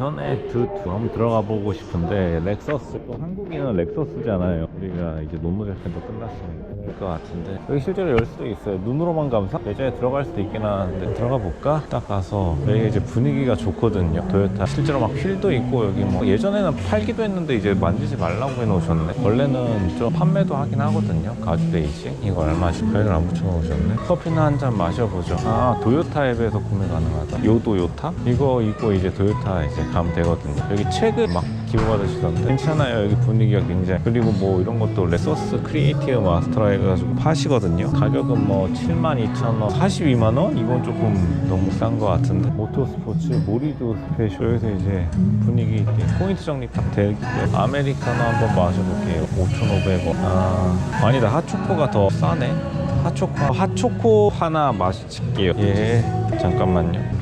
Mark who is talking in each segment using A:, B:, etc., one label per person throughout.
A: 커넥트 2 한번 들어가 보고 싶은데 렉서스 또 한국인은 렉서스잖아요. 우리가 이제 논문을 텐도 끝났으니까. 될 것 같은데. 여기 실제로 열 수도 있어요. 눈으로만 감사? 예전에 들어갈 수도 있긴 하는데. 들어가 볼까? 딱 가서. 여기 이제 분위기가 좋거든요. 도요타. 실제로 막 휠도 있고 여기 뭐 예전에는 팔기도 했는데 이제 만지지 말라고 해놓으셨네. 원래는 좀 판매도 하긴 하거든요. 가죽 레이싱 이거 얼마지? 가격을 안 붙여놓으셨네. 커피나 한 잔 마셔보죠. 아 도요타 앱에서 구매 가능하다. 요 도요타? 이거 입고 이제 도요타 이제 가면 되거든요. 여기 책을 막 기부받으시던데 괜찮아요. 여기 분위기가 굉장히. 그리고 뭐 이런 것도 레서스 크리에이티브 마스터라 해가지고 파시거든요. 가격은 뭐 72,000원 42만 원? 이건 조금 너무 싼 것 같은데. 모토스포츠 모리도 스페셜. 여기서 이제 분위기 있게 포인트 적립 딱 때문에 아메리카노 한번 마셔볼게요. 5,500원. 아 아니다. 핫초코가 더 싸네. 핫초코. 핫초코 하나 마실게요. 예. 잠깐만요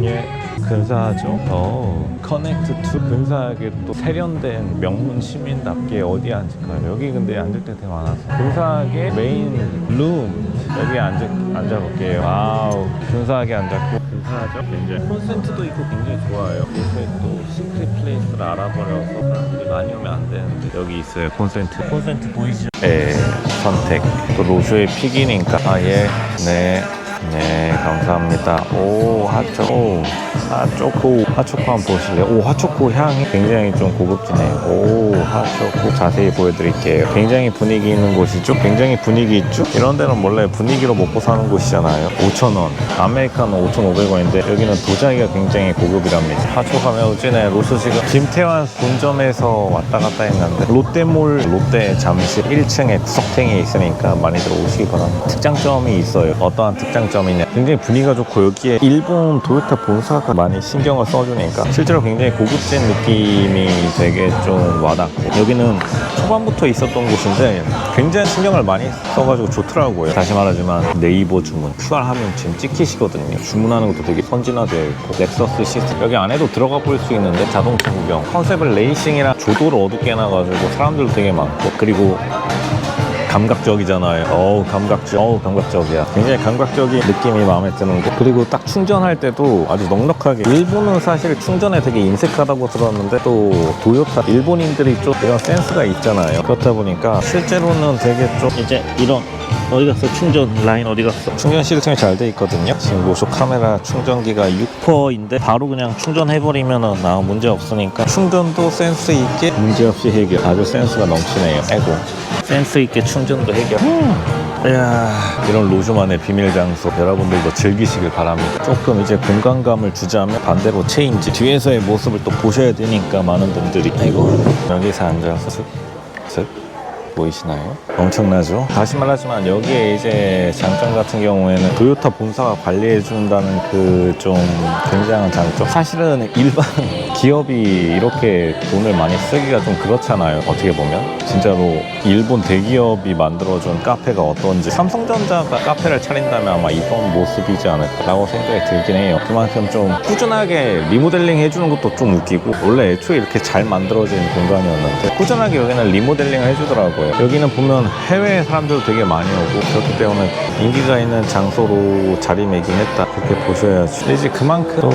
A: 예, 근사하죠. 어, 커넥트 투 근사하게 또 세련된 명문 시민답게 어디 앉을까요? 여기 근데 앉을 때 되게 많아서 근사하게 메인 룸 여기 앉아 앉아볼게요. 와우, 근사하게 앉았고 근사하죠. 굉장히 콘센트도 있고 굉장히 좋아요. 요새 또 시크릿 플레이스를 알아버려서 사람들이 많이 오면 안 되는데 여기 있어요. 콘센트. 콘센트 보이시죠? 네, 선택. 또 로쇼의 픽이니까 아 예, 네. 네, 감사합니다. 오, 핫초, 오, 핫초코, 핫초코 한번 보실래요? 오, 핫초코 향이 굉장히 좀 고급지네요. 오, 핫초코 자세히 보여드릴게요. 굉장히 분위기 있는 곳이죠? 굉장히 분위기 있죠? 이런 데는 원래 분위기로 먹고 사는 곳이잖아요. 5,000원, 아메리카노 5,500원인데 여기는 도자기가 굉장히 고급이랍니다. 핫초코 매우 진해. 로스 지금 김태환 본점에서 왔다 갔다 했는데 롯데몰, 롯데 잠실 1층에 석탱이 있으니까 많이들 오시기 바랍니다. 특장점이 있어요. 어떠한 특장점 이냐? 굉장히 분위기가 좋고 여기에 일본 도요타 본사가 많이 신경을 써주니까 실제로 굉장히 고급진 느낌이 되게 좀 와닿고 여기는 초반부터 있었던 곳인데 굉장히 신경을 많이 써가지고 좋더라고요. 다시 말하지만 네이버 주문 QR하면 지금 찍히시거든요. 주문하는 것도 되게 선진화되어 있고 렉서스 시스템 여기 안에도 들어가 볼 수 있는데 자동차 구경 컨셉을 레이싱이라 조도를 어둡게 해놔가지고 사람들도 되게 많고 그리고 감각적이잖아요. 어우, 감각적. 어우, 감각적이야. 굉장히 감각적인 느낌이 마음에 드는 거. 그리고 딱 충전할 때도 아주 넉넉하게. 일본은 사실 충전에 되게 인색하다고 들었는데 또 도요타 일본인들이 좀 이런 센스가 있잖아요. 그렇다 보니까 실제로는 되게 좀 이제 이런 어디 갔어? 충전 라인 어디 갔어? 충전 시스템이 잘 돼 있거든요. 지금 모쇼 카메라 충전기가 6%인데 바로 그냥 충전해버리면은 아 문제 없으니까 충전도 센스 있게 문제 없이 해결. 아주 센스가 넘치네요. 에고. 센스 있게 충전도 해결. 이야, 이런 로즈만의 비밀 장소 여러분들도 즐기시길 바랍니다. 조금 이제 공간감을 주자면 반대로 체인지 뒤에서의 모습을 또 보셔야 되니까 많은 분들이 아이고 여기서 앉아서 슥, 슥 보이시나요? 엄청나죠? 다시 말하지만 여기에 이제 장점 같은 경우에는 도요타 본사가 관리해준다는 그 좀 굉장한 장점. 사실은 일반 기업이 이렇게 돈을 많이 쓰기가 좀 그렇잖아요. 어떻게 보면. 진짜로 일본 대기업이 만들어준 카페가 어떤지 삼성전자가 카페를 차린다면 아마 이런 모습이지 않을까라고 생각이 들긴 해요. 그만큼 좀 꾸준하게 리모델링 해주는 것도 좀 웃기고 원래 애초에 이렇게 잘 만들어진 공간이었는데 꾸준하게 여기는 리모델링을 해주더라고요. 여기는 보면 해외 사람들도 되게 많이 오고 그렇기 때문에 인기가 있는 장소로 자리매김했다 그렇게 보셔야지. 이제 그만큼 또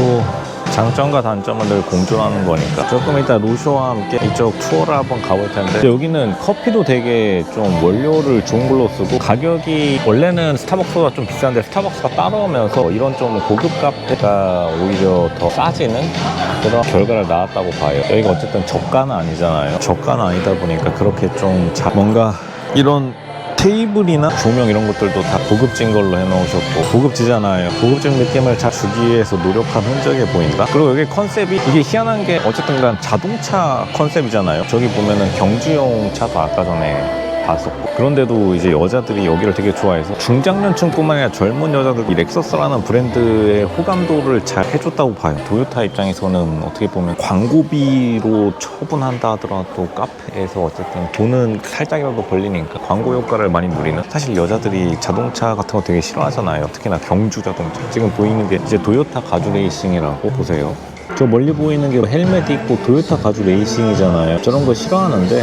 A: 장점과 단점을 늘 공존하는 거니까. 조금 이따 루쇼와 함께 이쪽 투어를 한번 가볼 텐데. 여기는 커피도 되게 좀 원료를 좋은 걸로 쓰고 가격이 원래는 스타벅스가 좀 비싼데 스타벅스가 따라오면서 이런 좀 고급 카페가 오히려 더 싸지는 그런 결과를 낳았다고 봐요. 여기가 어쨌든 저가는 아니잖아요. 저가는 아니다 보니까 그렇게 좀 자- 뭔가 이런 테이블이나 조명 이런 것들도 다 고급진 걸로 해놓으셨고 고급지잖아요. 고급진 느낌을 잘 주기 위해서 노력한 흔적이 보인다? 그리고 여기 컨셉이 이게 희한한 게 어쨌든 간 자동차 컨셉이잖아요. 저기 보면은 경주용 차도 아까 전에 봤었고. 그런데도 이제 여자들이 여기를 되게 좋아해서 중장년층뿐만 아니라 젊은 여자들 이 렉서스라는 브랜드의 호감도를 잘 해줬다고 봐요. 도요타 입장에서는 어떻게 보면 광고비로 처분한다 하더라도 카페에서 어쨌든 돈은 살짝이라도 벌리니까 광고 효과를 많이 누리는? 사실 여자들이 자동차 같은 거 되게 싫어하잖아요. 특히나 경주 자동차. 지금 보이는 게 이제 도요타 가주 레이싱이라고 보세요 저 멀리 보이는 게 헬멧 있고 도요타 가죽 레이싱이잖아요. 저런 거 싫어하는데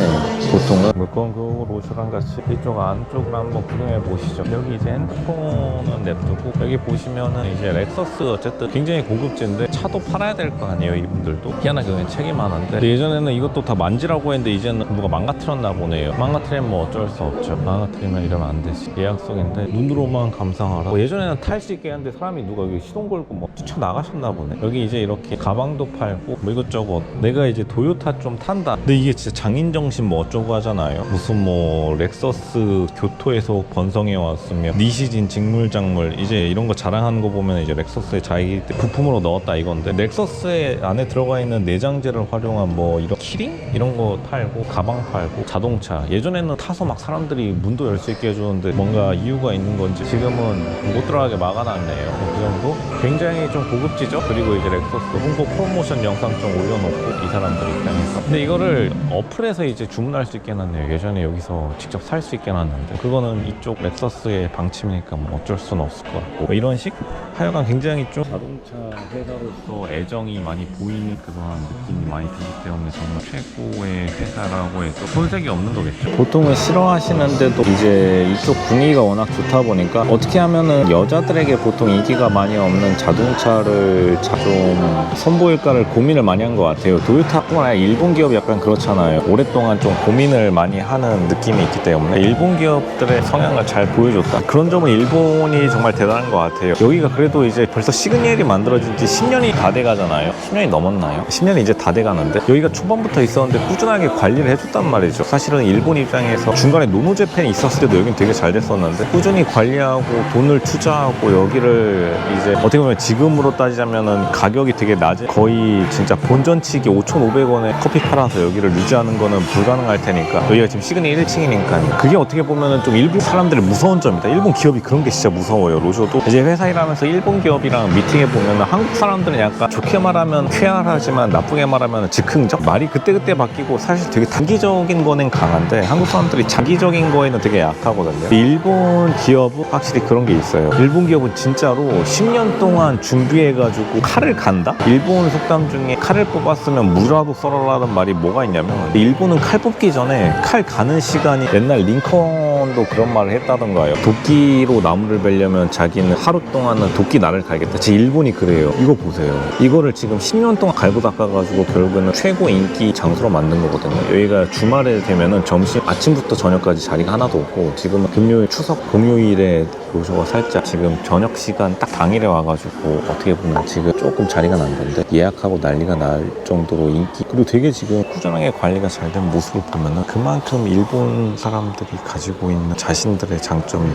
A: 보통은 물건 그 로즈랑 같이 이쪽 안쪽을 한번 구경해 보시죠. 여기 이제 핸드폰은 냅두고 여기 보시면은 이제 렉서스 어쨌든 굉장히 고급진데 차도 팔아야 될 거 아니에요 이분들도 희한하게 그냥 책이 많은데 예전에는 이것도 다 만지라고 했는데 이제는 누가 망가뜨렸나 보네요. 망가뜨리면 뭐 어쩔 수 없죠. 망가뜨리면 이러면 안 되지. 예약성인데 눈으로만 감상하라. 뭐 예전에는 탈 수 있게 했는데 사람이 누가 여기 시동 걸고 뭐 뛰쳐 나가셨나 보네. 여기 이제 이렇게 가방도 팔고 뭐 이것저것 내가 이제 도요타 좀 탄다. 근데 이게 진짜 장인 정신 뭐 어쩌고 하잖아요. 무슨 뭐 렉서스 교토에서 번성해 왔으며 니시진 직물작물 이제 이런 거 자랑하는 거 보면 이제 렉서스의 자기 부품으로 넣었다 이 건데 렉서스의 안에 들어가 있는 내장재를 활용한 뭐 이런 키링? 이런 거 팔고 가방 팔고 자동차. 예전에는 타서 막 사람들이 문도 열 수 있게 해주는데 뭔가 이유가 있는 건지 지금은 못 들어가게 막아놨네요. 그 정도? 굉장히 좀 고급지죠? 그리고 이제 렉서스 홍보 프로모션 영상 좀 올려놓고 이 사람들 입장에서 근데 이거를 어플에서 이제 주문할 수 있게 해놨네요. 예전에 여기서 직접 살 수 있게 해놨는데. 그거는 이쪽 렉서스의 방침이니까 뭐 어쩔 수는 없을 것 같고. 뭐 이런 식? 하여간 굉장히 좀 자동차 회사로서 애정이 많이 보이는 그런 느낌이 많이 들기 때문에 정말 최고의 회사라고 해도 손색이 없는 거겠죠. 보통은 싫어하시는데도 이제 이쪽 분위기가 워낙 좋다 보니까 어떻게 하면은 여자들에게 보통 인기가 많이 없는 자동차를 자- 좀 선보일까를 고민을 많이 한 것 같아요. 도요타뿐만 아니라 일본 기업이 약간 그렇잖아요. 오랫동안 좀 고민을 많이 하는 느낌이 있기 때문에 일본 기업들의 성향을 잘 보여줬다. 그런 점은 일본이 정말 대단한 것 같아요. 여기가 그래도 이제 벌써 시그니엘이 만들어진 지 10년 이 다 돼가잖아요. 10년이 넘었나요? 10년이 이제 다 돼가는데 여기가 초반부터 있었는데 꾸준하게 관리를 해줬단 말이죠. 사실은 일본 입장에서 중간에 노노재팬이 있었을 때도 여긴 되게 잘 됐었는데 꾸준히 관리하고 돈을 투자하고 여기를 이제 어떻게 보면 지금으로 따지자면은 가격이 되게 낮은 거의 진짜 본전치기 5,500원에 커피 팔아서 여기를 유지하는 거는 불가능할 테니까 여기가 지금 시그니 1층이니까 그게 어떻게 보면은 좀 일본 사람들의 무서운 점이다. 일본 기업이 그런 게 진짜 무서워요. 로조도 이제 회사 일하면서 일본 기업이랑 미팅해 보면은 한국 사람들 은 약간 좋게 말하면 쾌활하지만 나쁘게 말하면 즉흥적 말이 그때그때 바뀌고 사실 되게 단기적인 거는 강한데 한국 사람들이 자기적인 거에는 되게 약하거든요. 일본 기업은 확실히 그런 게 있어요. 일본 기업은 진짜로 10년 동안 준비해가지고 칼을 간다? 일본 속담 중에 칼을 뽑았으면 무라도 썰어라는 말이 뭐가 있냐면 일본은 칼 뽑기 전에 칼 가는 시간이 옛날 링컨도 그런 말을 했다던 거예요. 도끼로 나무를 베려면 자기는 하루 동안은 도끼 날을 갈겠다. 제 일본이 그래요. 이거 보세요. 이거를 지금 10년 동안 갈고 닦아가지고 결국에는 최고 인기 장소로 만든 거거든요. 여기가 주말에 되면은 점심 아침부터 저녁까지 자리가 하나도 없고 지금은 금요일 추석 공휴일에 로쇼가 살짝 지금 저녁 시간 딱 당일에 와가지고 어떻게 보면 지금 조금 자리가 난다는데 예약하고 난리가 날 정도로 인기 그리고 되게 지금 꾸준하게 관리가 잘 된 모습을 보면은 그만큼 일본 사람들이 가지고 있는 자신들의 장점이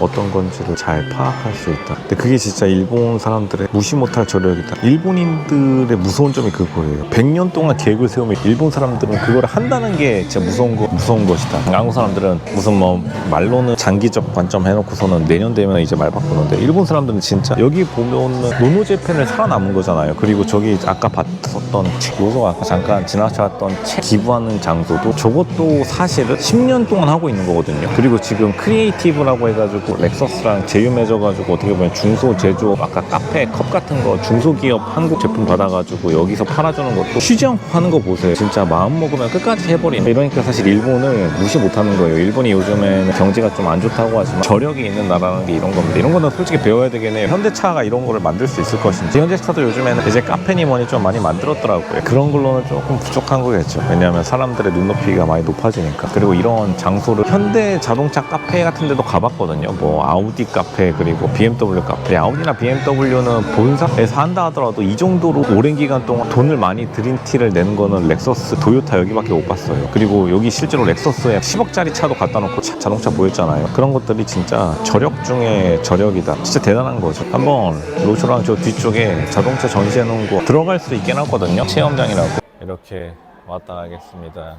A: 어떤 건지를 잘 파악할 수 있다. 근데 그게 진짜 일본 사람들의 무시 못할 저력이다. 일본인들의 무서운 점이 그거예요. 100년 동안 계획을 세우면 일본 사람들은 그걸 한다는 게 진짜 무서운 거 무서운 것이다. 한국 사람들은 무슨 뭐 말로는 장기적 관점 해놓고서는 내년 되면 이제 말 바꾸는데 일본 사람들은 진짜 여기 보면은 노노재팬을 살아남은 거잖아요. 그리고 저기 아까 봤었던 책, 요소 아까 잠깐 지나쳤던 책 기부하는 장소도 저것도 사실은 10년 동안 하고 있는 거거든요. 그리고 지금 크리에이티브라고 해가지고 렉서스랑 제휴 맺어가지고 어떻게 보면 중소 제조업 아까 카페 컵 같은 거 중소기 업 한국 제품 받아가지고 여기서 팔아주는 것도 쉬지 않고 하는 거 보세요. 진짜 마음 먹으면 끝까지 해버리는 이러니까 사실 일본을 무시 못하는 거예요. 일본이 요즘에는 경제가 좀 안 좋다고 하지만 저력이 있는 나라는 게 이런 겁니다. 이런 거는 솔직히 배워야 되겠네요. 현대차가 이런 거를 만들 수 있을 것인지 현대차도 요즘에는 이제 카페니 뭐니 좀 많이 만들었더라고요. 그런 걸로는 조금 부족한 거겠죠. 왜냐하면 사람들의 눈높이가 많이 높아지니까. 그리고 이런 장소를 현대 자동차 카페 같은 데도 가봤거든요. 뭐 아우디 카페 그리고 BMW 카페. 아우디나 BMW는 본사에서 한다 하더라도 이 정도로 오랜 기간 동안 돈을 많이 들인 티를 내는 거는 렉서스, 도요타 여기밖에 못 봤어요. 그리고 여기 실제로 렉서스에 10억짜리 차도 갖다 놓고 차- 자동차 보였잖아요. 그런 것들이 진짜 저력 중에 저력이다. 진짜 대단한 거죠. 한번 로쇼랑 저 뒤쪽에 자동차 전시해 놓은 거 들어갈 수 있긴 하거든요. 체험장이라고. 이렇게 왔다 가겠습니다.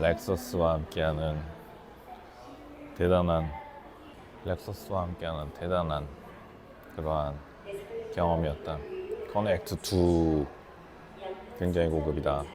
A: 렉서스와 함께하는 대단한 렉서스와 함께하는 대단한 그러한 경험이었다. 커넥트 2 굉장히 고급이다.